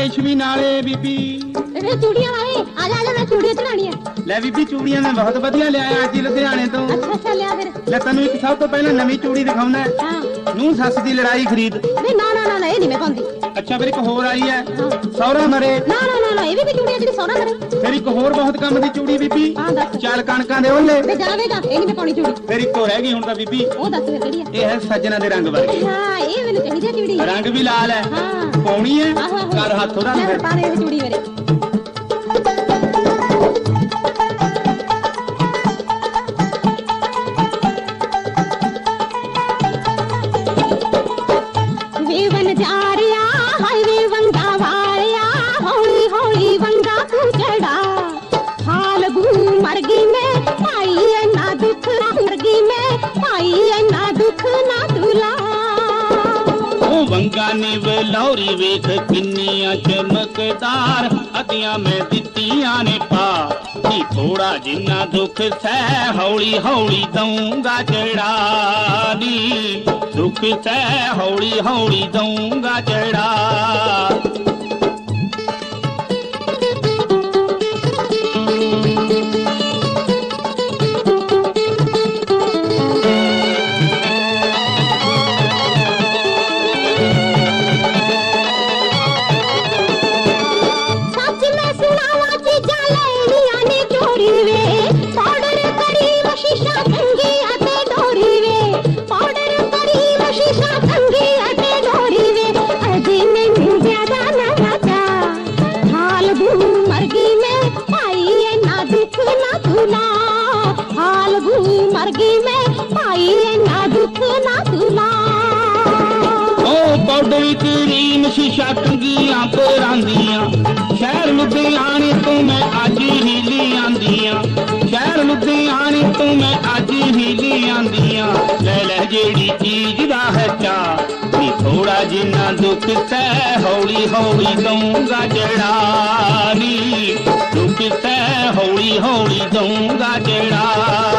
ਰੇਸ਼ਮੀ ਨਾਲੇ ਬੀਬੀ। ਇਹ ਚੂੜੀਆਂ ਵਾਲੇ ਆ ਜਾ ਆ ਜਾ ਮੈਂ ਚੂੜੀਆਂ ਚੜਾਣੀ ਹੈ ਲੈ ਬੀਬੀ ਚੂੜੀਆਂ ਮੈਂ ਬਹੁਤ ਵਧੀਆ ਲਿਆਇਆ ਅੱਜ ਹੀ ਲੁਧਿਆਣੇ ਤੋਂ। ਅੱਛਾ ਅੱਛਾ ਲਿਆ ਫਿਰ। ਲੈ ਤੈਨੂੰ ਇੱਕ ਸਭ ਤੋਂ ਪਹਿਲਾਂ ਨਵੀਂ ਚੂੜੀ ਦਿਖਾਉਣਾ ਹਾਂ। ਨੂੰ ਸੱਸ ਦੀ ਲੜਾਈ ਖਰੀਦ। ਨਹੀਂ ਨਾ ਨਾ ਨਾ ਨਾ ਇਹ ਨਹੀਂ ਮੈਂ ਪਾਉਂਦੀ। ਅੱਛਾ ਫਿਰ ਇੱਕ ਹੋਰ ਆਈ ਹੈ ਸੌਰਾ ਮਰੇ। ਨਾ ਨਾ ਨਾ ਨਾ ਇਹ ਵੀ ਤੇ ਚੂੜੀਆਂ ਜਿਹੜੀ ਸੋਨਾ ਕਰੇ ਫਿਰ ਇੱਕ ਹੋਰ ਬਹੁਤ ਕੰਮ ਦੀ ਚੂੜੀ ਬੀਬੀ ਹਾਂ ਦੱਸ। ਚੱਲ ਕਣਕਾਂ ਦੇ ਓਲੇ ਵੇ ਜਾਵੇਗਾ ਇਹ ਨਹੀਂ ਮੈਂ ਪਾਉਣੀ ਚੂੜੀ? ਫਿਰ ਇੱਕ ਹੋਰ ਰਹਿ ਗਈ ਹੁਣ ਤਾਂ ਬੀਬੀ। ਉਹ ਦੱਸ ਫਿਰ ਕਿਹੜੀ ਹੈ ਇਹ ਹੈ ਸੱਜਣਾ ਦੇ ਰੰਗ ਵਰਗੀ। ਹਾਂ ਇਹ ਮੈਨੂੰ ਚਾਹੀਦੀ ਹੈ ਚੂੜੀ ਰੰਗ ਵੀ ਲਾਲ ਹੈ। ਹਾਂ। ਪਾਉਣੀ ਹੈ ਆਹੋ ਆਹੋ। ਕਰ ਹੱਥ ਉਹਦਾ ਲੈ ਫਿਰ ਫਿਰ। ਪਾ ਦੇ ਇਹ ਚੂੜੀ ਮੇਰੇ। ਉਹ ਵੰਗਾ ਵੇਖ ਕਿੰਨੀਆਂ ਚਮਕਦਾਰ ਅਤੀਆਂ ਮੈਂ ਦਿੱਤੀਆਂ ਨੇ ਪਾ ਨੀ ਥੋੜਾ ਜਿੰਨਾ ਦੁੱਖ ਸਹਿ, ਹੌਲੀ ਹੌਲੀ ਦਊਂਗਾ ਚੜਾ। ਦੁੱਖ ਸਹਿ, ਹੌਲੀ ਹੌਲੀ ਦਊਂਗਾ ਚੜਾ। ਬੂ ਮਰ ਗਈ ਮੈਂ ਭਾਈ ਇੰਨਾ ਦੁੱਖ ਨਾ ਤੁਲਾ ਉਹ ਪਾਊਡਰ ਕਰੀਮ ਸ਼ੀਸ਼ਾ ਟੰਗੀਆਂ ਪਰਾਂਦੀਆਂ ਸ਼ਹਿਰ ਲੁਧਿਆਣੇ ਤੋਂ ਮੈਂ ਅੱਜ ਹੀ ਲਿਆਂਦੀਆਂ। ਸ਼ਹਿਰ ਲੁਧਿਆਣੇ ਤੋਂ ਮੈਂ ਅੱਜ ਹੀ ਲਿਆਂਦੀਆਂ। ਲੈ ਲੈ ਜਿਹੜੀ ਚੀਜ਼ ਦਾ ਹੈ ਚਾ ਨੀ ਥੋੜਾ ਜਿੰਨਾ ਦੁੱਖ ਸਹਿ ਹੌਲੀ ਹੌਲੀ ਦਊਂਗਾ ਜੜਾ ਨੀ ਦੁੱਖ ਸਹਿ ਹੌਲੀ ਹੌਲੀ ਦਊਂਗਾ ਜੜਾ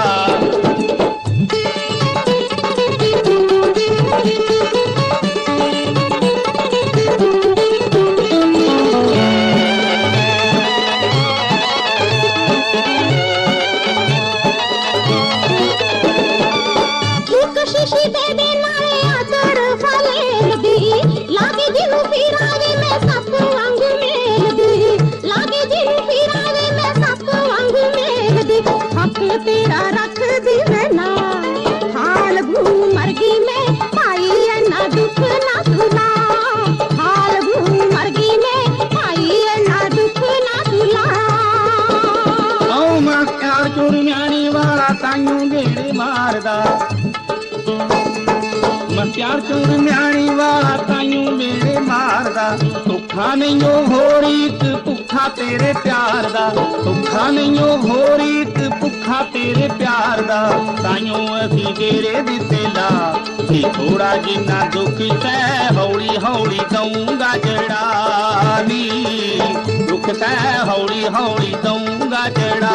ਮੈਂ ਵਾਲਾ ਤਾਈਓ ਗੇੜੇ ਮਾਰਦਾ। ਮੈਂ ਪਿਆਰ ਵਾਲਾ ਤਾਈਓ ਗੇੜੇ ਮਾਰਦਾ। ਭੁੱਖਾ ਨਹੀਂ ਉਹ ਹੋਰੀ ਇੱਕ ਭੁੱਖਾ ਤੇਰੇ ਪਿਆਰ ਦਾ। ਭੁੱਖਾ ਨਹੀਂ ਉਹ ਹੋਰੀ ਇੱਕ ਭੁੱਖਾ ਤੇਰੇ ਪਿਆਰ ਦਾ। ਤਾਈਓ ਅਸੀਂ ਤੇਰੇ ਦਿੱਤੇ ਲਾ। ਨੀ ਥੋੜਾ ਜਿੰਨਾ ਦੁੱਖ ਸਹਿ ਹੌਲੀ ਹੌਲੀ ਦਊਂਗਾ ਜੜਾ ਨੀ। ਦੁੱਖ ਸਹਿ ਹੌਲੀ ਹੌਲੀ ਦਊਂਗਾ ਜੜਾ